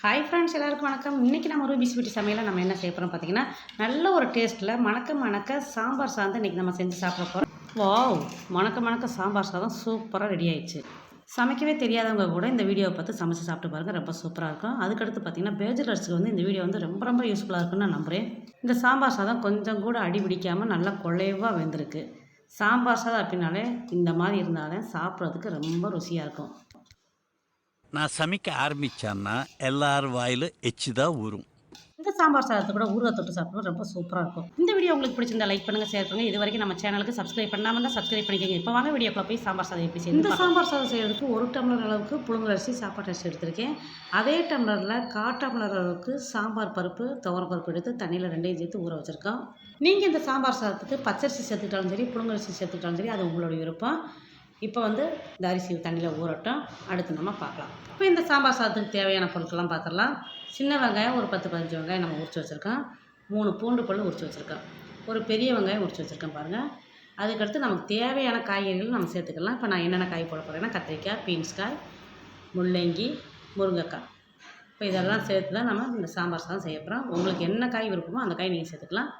Hi friends எல்லாருக்கும் வணக்கம். இன்றைக்கி நம்ம ஒரு பிஸ்பிட்டி சமையலில் நம்ம என்ன செய்ய போகிறோம் பார்த்தீங்கன்னா நல்ல ஒரு டேஸ்ட்டில் மணக்க மணக்க சாம்பார் சாதம் இன்றைக்கி நம்ம செஞ்சு சாப்பிட போகிறோம் வாவ் மணக்க மணக்க சாம்பார் சாதம் சூப்பராக ரெடி ஆயிடுச்சு. சமைக்கவே தெரியாதவங்க கூட இந்த வீடியோவை பார்த்து சமைச்சு சாப்பிட்டு பாருங்கள் ரொம்ப சூப்பராக இருக்கும். அதுக்கடுத்து பார்த்தீங்கன்னா பேச்சுலர்ஸ்க்கு வந்து இந்த வீடியோ வந்து ரொம்ப ரொம்ப யூஸ்ஃபுல்லாக இருக்குன்னு நான் நம்புகிறேன் இந்த சாம்பார் சாதம் கொஞ்சம் கூட அடி பிடிக்காமல் நல்லா குழைவாக வெந்திருக்கு. சாம்பார் சாதம் அப்படின்னாலே இந்த மாதிரி இருந்தாலும் சாப்பிட்றதுக்கு ரொம்ப ருசியாக இருக்கும். நான் சமைக்க ஆரம்பிச்சேன்னா எல்லார் வாயிலும் எச்சு தான் ஊறும். இந்த சாம்பார் சாதத்தை கூட ஊறுகாய் தொட்டு சாப்பிடுறது ரொம்ப சூப்பராக இருக்கும். இந்த வீடியோ உங்களுக்கு பிடிச்சிருந்தா லைக் பண்ணுங்கள் ஷேர் பண்ணுங்கள் இது வரைக்கும் நம்ம சேனலுக்கு சப்ஸ்கிரைப் பண்ணாமல் தான் சப்ஸ்கிரைப் பண்ணிக்கோங்க. இப்போ வாங்க வீடியோக்குள்ள போய் சாம்பார் சாதம் எப்படி செய்யுது இந்த சாம்பார் சாதம் செய்யறதுக்கு ஒரு டம்ளர் அளவுக்கு புழுங்கல் அரிசி சாப்பாட்டு அரிசி எடுத்திருக்கேன். அதே டம்ளரில் கா டம்ளர் அளவுக்கு சாம்பார் பருப்பு துவரம் பருப்பு எடுத்து தண்ணியில் ரெண்டையும் சேர்த்து ஊற வச்சுருக்கோம். நீங்கள் இந்த சாம்பார் சாதத்துக்கு பச்சரிசி சேர்த்துக்கிட்டாலும் சரி புழுங்கல் அரிசி சேர்த்துக்கிட்டாலும் சரி அது உங்களுடைய விருப்பம். இப்போ வந்து இந்த அரிசி தண்ணியில் ஊறட்டும். அடுத்து நம்ம பார்க்கலாம். இப்போ இந்த சாம்பார் சாதத்துக்கு தேவையான பொருட்கள்லாம் பார்த்துடலாம். சின்ன வெங்காயம் ஒரு பத்து பதினஞ்சு வெங்காயம் நம்ம உரிச்சு வச்சுருக்கோம். மூணு பூண்டு பல் உரிச்சு வச்சுருக்கோம். ஒரு பெரிய வெங்காயம் உரிச்சு வச்சுருக்கேன் பாருங்கள் அதுக்கடுத்து நமக்கு தேவையான காய்கறிகள் நம்ம சேர்த்துக்கலாம். இப்போ நான் என்னென்ன காய் போட போகிறேன்னா கத்திரிக்காய் பீன்ஸ்காய் முள்ளங்கி முருங்கைக்காய். இப்போ இதெல்லாம் சேர்த்து தான் நம்ம இந்த சாம்பார் சாதம் செய்ய போகிறோம் உங்களுக்கு என்ன காய் விருப்பமோ அந்த காய் நீங்கள் சேர்த்துக்கலாம்.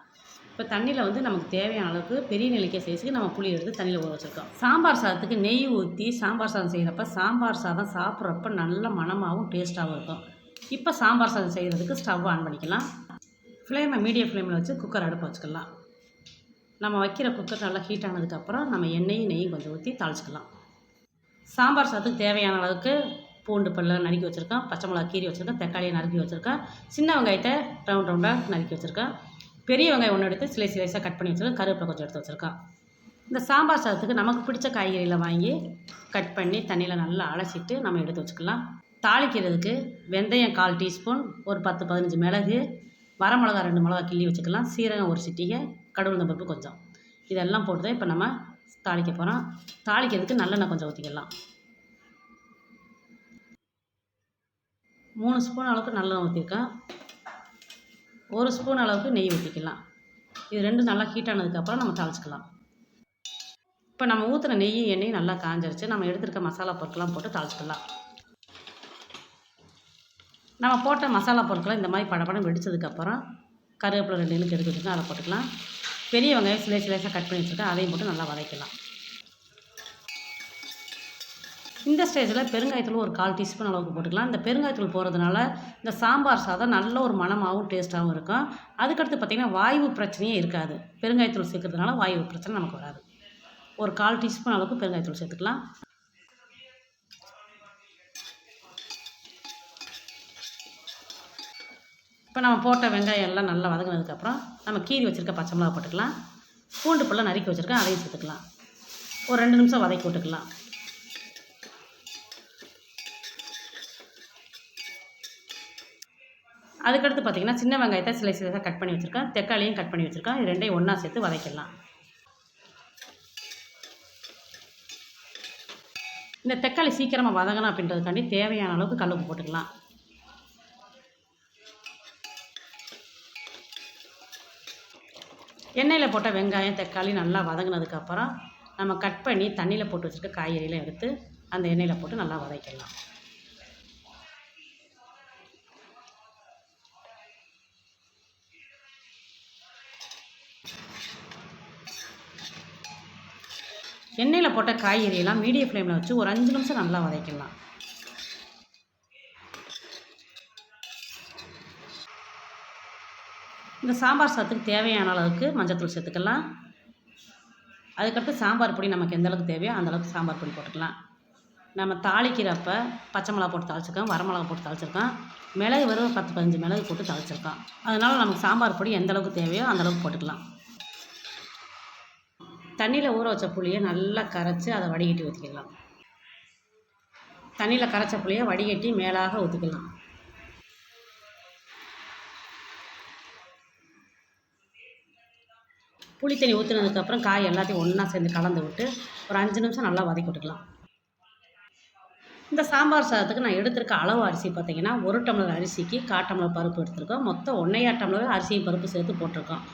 இப்போ தண்ணியில் வந்து நமக்கு தேவையான அளவுக்கு பெரிய நெல்லிக்காய் சைஸுக்கு நம்ம புளி எடுத்து தண்ணியில் ஊற வச்சுருக்கோம். சாம்பார் சாதத்துக்கு நெய் ஊற்றி சாம்பார் சாதம் செய்கிறப்ப சாம்பார் சாதம் சாப்பிட்றப்ப நல்ல மணமாகவும் டேஸ்ட்டாகவும் இருக்கும். இப்போ சாம்பார் சாதம் செய்கிறதுக்கு ஸ்டவ் ஆன் பண்ணிக்கலாம். ஃப்ளேமை மீடியம் ஃப்ளேமில் வச்சு குக்கர் அடுப்பு வச்சுக்கலாம். நம்ம வைக்கிற குக்கர் நல்லா ஹீட் ஆனதுக்கப்புறம் நம்ம எண்ணெயும் நெய்யும் கொஞ்சம் ஊற்றி தாளிச்சிக்கலாம். சாம்பார் சாதத்துக்கு தேவையான அளவுக்கு பூண்டு பல்ல நறுக்கி வச்சுருக்கேன் பச்சை மிளகா கீரி வச்சுருக்கேன் தக்காளியை நறுக்கி வச்சுருக்கேன் சின்ன வெங்காயத்தை ரவுண்ட் ரவுண்டாக நறுக்கி வச்சுருக்கேன் பெரிய வெங்காயம் ஒன்று எடுத்து சிலை சிலைஸாக கட் பண்ணி வச்சுருக்கேன். கருவேப்பிலை கொஞ்சம் எடுத்து வச்சுருக்கேன். இந்த சாம்பார் சாதத்துக்கு நமக்கு பிடிச்ச காய்கறியில் வாங்கி கட் பண்ணி தண்ணியில் நல்லா அலசிட்டு நம்ம எடுத்து வச்சுக்கலாம். தாளிக்கிறதுக்கு வெந்தயம் கால் டீஸ்பூன் ஒரு பத்து பதினஞ்சு மிளகு வரமிளகா ரெண்டு மிளகா கிள்ளி வச்சுக்கலாம். சீரகம் ஒரு சிட்டிகை கடவுள் பருப்பு கொஞ்சம். இதெல்லாம் போட்டு தான் இப்போ நம்ம தாளிக்க போகிறோம் தாளிக்கிறதுக்கு நல்லெண்ணெய் கொஞ்சம் ஊற்றிக்கலாம் மூணு ஸ்பூன் அளவுக்கு நல்லெண்ணெய் ஊற்றிருக்கேன் ஒரு ஸ்பூன் அளவுக்கு நெய் ஊற்றிக்கலாம் இது ரெண்டும் நல்லா ஹீட் ஆனதுக்கப்புறம் நம்ம தாளிச்சிக்கலாம். இப்போ நம்ம ஊற்றின நெய் எண்ணெய் நல்லா காஞ்சிருச்சு. நம்ம எடுத்துருக்க மசாலா பொருட்கள்லாம் போட்டு தாளிச்சிக்கலாம். நம்ம போட்ட மசாலா பொருட்களை இந்த மாதிரி படப்படம் வெடித்ததுக்கப்புறம் கருவேப்பிலை ரெண்டு இழுக்கு எடுத்து வச்சுருக்கோம் அதை போட்டுக்கலாம். பெரிய வெங்காயம் சிலை சிலைஸாக கட் பண்ணி வச்சுருக்கேன். அதையும் போட்டு நல்லா வதக்கலாம். இந்த ஸ்டேஜில் பெருங்காயத்தூள் ஒரு கால் டீஸ்பூன் அளவுக்கு போட்டுக்கலாம். இந்த பெருங்காயத்தூள் போகிறதுனால இந்த சாம்பார் சாதம் நல்ல ஒரு மணமாகவும் டேஸ்ட்டாகவும் இருக்கும். அதுக்கடுத்து பார்த்திங்கன்னா வாயு பிரச்சனையே இருக்காது. பெருங்காயத்தூள் சேர்க்கறதுனால வாயு பிரச்சனை நமக்கு வராது. ஒரு கால் டீஸ்பூன் அளவுக்கு பெருங்காயத்தூள் சேர்த்துக்கலாம். இப்போ நம்ம போட்ட வெங்காயம் எல்லாம் நல்லா வதங்கினதுக்கப்புறம் நம்ம கீரி வச்சுருக்க பச்சை மிளகா போட்டுக்கலாம். பூண்டு பல்லாம் நறுக்கி வச்சுருக்கேன் அதையும் சேர்த்துக்கலாம். ஒரு ரெண்டு நிமிஷம் வதக்கி விட்டுக்கலாம். அதுக்கடுத்து பார்த்திங்கன்னா சின்ன வெங்காயத்தை சிலை சிலையாக கட் பண்ணி வச்சுருக்கேன். தக்காளியும் கட் பண்ணி வச்சுருக்கேன். இது ரெண்டையும் ஒன்றா சேர்த்து வதக்கிடலாம். இந்த தக்காளி சீக்கிரமாக வதங்கணும் அப்படின்றதுக்காண்டி தேவையான அளவுக்கு கல் உப்பு போட்டுக்கலாம். எண்ணெயில் போட்ட வெங்காயம் தக்காளி நல்லா வதங்கினதுக்கப்புறம் நம்ம கட் பண்ணி தண்ணியில் போட்டு வச்சுருக்க காய்கறிலாம் எடுத்து அந்த எண்ணெயில் போட்டு நல்லா வதக்கிடலாம். எண்ணெயில் போட்ட காய்கறியெல்லாம் மீடியம் ஃப்ளேமில் வச்சு ஒரு அஞ்சு நிமிஷம் நல்லா வதக்கிடலாம். இந்த சாம்பார் சாதத்துக்கு தேவையான அளவுக்கு மஞ்சத்தூள் சேர்த்துக்கலாம். அதுக்கடுத்து சாம்பார் பொடி நமக்கு எந்த அளவுக்கு தேவையோ அந்த அளவுக்கு சாம்பார் பொடி போட்டுக்கலாம். நம்ம தாளிக்கிறப்ப பச்சை மிளகா போட்டு தாளிச்சிருக்கோம் வரமிளகா போட்டு தாளிச்சிருக்கோம் மிளகு வெறும் பத்து பதினஞ்சு மிளகு போட்டு தாளிச்சிருக்கோம். அதனால் நமக்கு சாம்பார் பொடி எந்த அளவுக்கு தேவையோ அந்த அளவுக்கு போட்டுக்கலாம். தண்ணியில் ஊற வச்ச புளியை நல்லா கரைச்சி அதை வடிகட்டி ஊற்றிக்கலாம் தண்ணியில் கரைச்ச புளியை வடிகட்டி மேலாக ஊற்றிக்கலாம் புளி தண்ணி ஊற்றுனதுக்கப்புறம் காய் எல்லாத்தையும் ஒன்றா சேர்ந்து கலந்து விட்டு ஒரு அஞ்சு நிமிஷம் நல்லா வதக்கி விட்டுக்கலாம். இந்த சாம்பார் சாதத்துக்கு நான் எடுத்திருக்க அளவு அரிசி பார்த்தீங்கன்னா ஒரு டம்ளர் அரிசிக்கு கால் டம்ளர் பருப்பு எடுத்திருக்கோம். மொத்தம் ஒன்றையா டம்ளர் அரிசியும் பருப்பு சேர்த்து போட்டிருக்கோம்.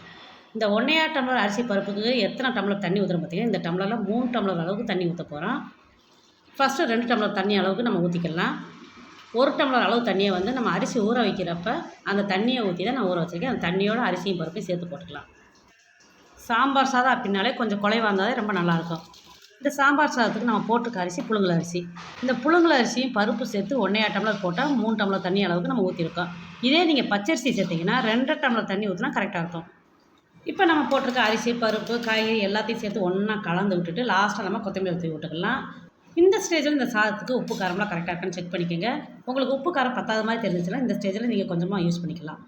இந்த ஒன்றையா டம்ளர் அரிசி பருப்புக்கு எத்தனை டம்ளர் தண்ணி ஊற்றுறோம் பார்த்தீங்கன்னா இந்த டம்ளரில் மூணு டம்ளர் அளவுக்கு தண்ணி ஊற்ற போகிறோம் ஃபஸ்ட்டு ரெண்டு டம்ளர் தண்ணி அளவுக்கு நம்ம ஊற்றிக்கலாம் ஒரு டம்ளர் அளவு தண்ணியை வந்து நம்ம அரிசி ஊற வைக்கிறப்ப அந்த தண்ணியை ஊற்றி தான் நான் ஊற வச்சுருக்கேன். அந்த தண்ணியோட அரிசியும் பருப்பையும் சேர்த்து போட்டுக்கலாம். சாம்பார் சாதம் அப்படின்னாலே கொஞ்சம் குலைவாக இருந்தாலே ரொம்ப நல்லாயிருக்கும். இந்த சாம்பார் சாதத்துக்கு நம்ம போட்டிருக்க அரிசி புழுங்கல் அரிசி. இந்த புழுங்கல் அரிசியும் பருப்பு சேர்த்து ஒன்றையா டம்ளர் போட்டால் மூணு டம்ளர் தண்ணி அளவுக்கு நம்ம ஊற்றிருக்கோம் இதே நீங்கள் பச்சரிசி சேர்த்திங்கன்னா ரெண்டரை டம்ளர் தண்ணி ஊற்றினா கரெக்டாக இருக்கும். இப்போ நம்ம போட்டிருக்க அரிசி பருப்பு காய்கறி எல்லாத்தையும் சேர்த்து ஒன்றா கலந்து விட்டுட்டு லாஸ்ட்டாக நம்ம கொத்தமல்லி ஊற்றி விட்டுக்கலாம் இந்த ஸ்டேஜில் இந்த சாதத்துக்கு உப்பு காரம்லாம் கரெக்டாக இருக்கான்னு செக் பண்ணிக்கோங்க. உங்களுக்கு உப்பு காரம் பத்தாத மாதிரி தெரிஞ்சிச்சுன்னா இந்த ஸ்டேஜில் நீங்கள் கொஞ்சமாக யூஸ் பண்ணிக்கலாம்.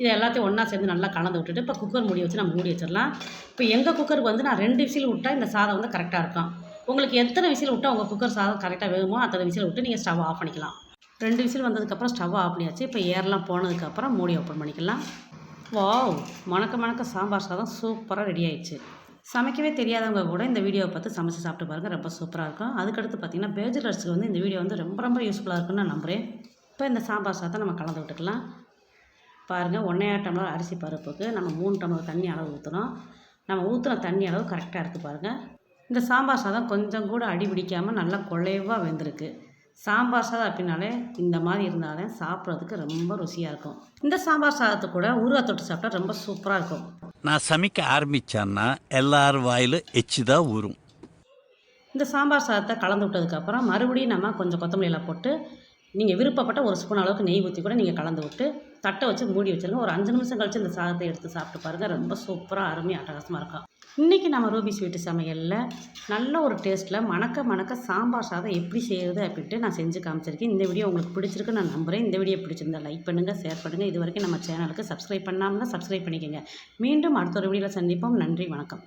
இது எல்லாத்தையும் ஒன்றா சேர்ந்து நல்லா கலந்து விட்டுட்டு இப்போ குக்கர் மூடி வச்சு நம்ம மூடி வச்சிடலாம். இப்போ எங்கள் குக்கருக்கு வந்து நான் ரெண்டு விசில் விட்டால் இந்த சாதம் வந்து கரெக்டாக இருக்கும். உங்களுக்கு எத்தனை விசில் விட்டால் உங்கள் குக்கர் சாதம் கரெக்டாக வேகுமோ அத்தனை விசில் விட்டு நீங்கள் ஸ்டவ் ஆஃப் பண்ணிக்கலாம். ரெண்டு விசில் வந்ததுக்கப்புறம் ஸ்டவ் ஆஃப் பண்ணியாச்சு. இப்போ ஏர்லாம் போனதுக்கப்புறம் மூடி ஓப்பன் பண்ணிக்கலாம். வாவ்! மணக்க மணக்க சாம்பார் சாதம் சூப்பராக ரெடி ஆயிடுச்சு. சமைக்கவே தெரியாதவங்க கூட இந்த வீடியோவை பார்த்து சமைச்சு சாப்பிட்டு பாருங்கள் ரொம்ப சூப்பராக இருக்கும். அதுக்கடுத்து பார்த்தீங்கன்னா பேச்சுலர்ஸ்க்கு வந்து இந்த வீடியோ வந்து ரொம்ப ரொம்ப யூஸ்ஃபுல்லாக இருக்குன்னு நான் நம்புகிறேன் இப்போ இந்த சாம்பார் சாதத்தை நம்ம கலந்து விட்டுக்கலாம். பாருங்கள் ஒன்றையா டம்ளர் அரிசி பருப்புக்கு நம்ம மூணு டம்ளர் தண்ணி அளவு ஊற்றுறோம் நம்ம ஊற்றுன தண்ணி அளவு கரெக்டாக இருக்குது பாருங்கள் இந்த சாம்பார் சாதம் கொஞ்சம் கூட அடி பிடிக்காமல் நல்லா குழைவாக வெந்திருக்கு. சாம்பார் சாதம் அப்படின்னாலே இந்த மாதிரி இருந்தாலே சாப்பிட்றதுக்கு ரொம்ப ருசியாக இருக்கும். இந்த சாம்பார் சாதத்தை கூட ஊறுகாய் தொட்டு சாப்பிட்டா ரொம்ப சூப்பராக இருக்கும். நான் சமைக்க ஆரம்பிச்சேன்னா எல்லார் வாயிலும் எச்சு தான் ஊறும். இந்த சாம்பார் சாதத்தை கலந்து விட்டதுக்கப்புறம் மறுபடியும் நம்ம கொஞ்சம் கொத்தமல்லி இலை போட்டு நீங்கள் விருப்பப்பட்ட ஒரு ஸ்பூன் அளவுக்கு நெய் ஊற்றி கூட நீங்கள் கலந்து விட்டு தட்டை வச்சு மூடி வச்சுருங்க. ஒரு அஞ்சு நிமிஷம் கழிச்சு இந்த சாதத்தை எடுத்து சாப்பிட்டு பாருங்கள் ரொம்ப சூப்பராக அருமையாக அட்டகாசமாக இருக்கும் இன்றைக்கி நம்ம ரூபி ஸ்வீட்டு சமையலில் நல்ல ஒரு டேஸ்ட்டில் மணக்க மணக்க சாம்பார் சாதம் எப்படி செய்கிறது அப்படின்ட்டு நான் செஞ்சு காமிச்சிருக்கேன். இந்த வீடியோ உங்களுக்கு பிடிச்சிருக்கு நான் நம்புகிறேன் இந்த வீடியோ பிடிச்சிருந்தா லைக் பண்ணுங்கள் ஷேர் பண்ணுங்கள் இது வரைக்கும் நம்ம சேனலுக்கு சப்ஸ்கிரைப் பண்ணாமல் சப்ஸ்கிரைப் பண்ணிக்கோங்க. மீண்டும் அடுத்த ஒரு வீடியோவில் சந்திப்போம். நன்றி வணக்கம்.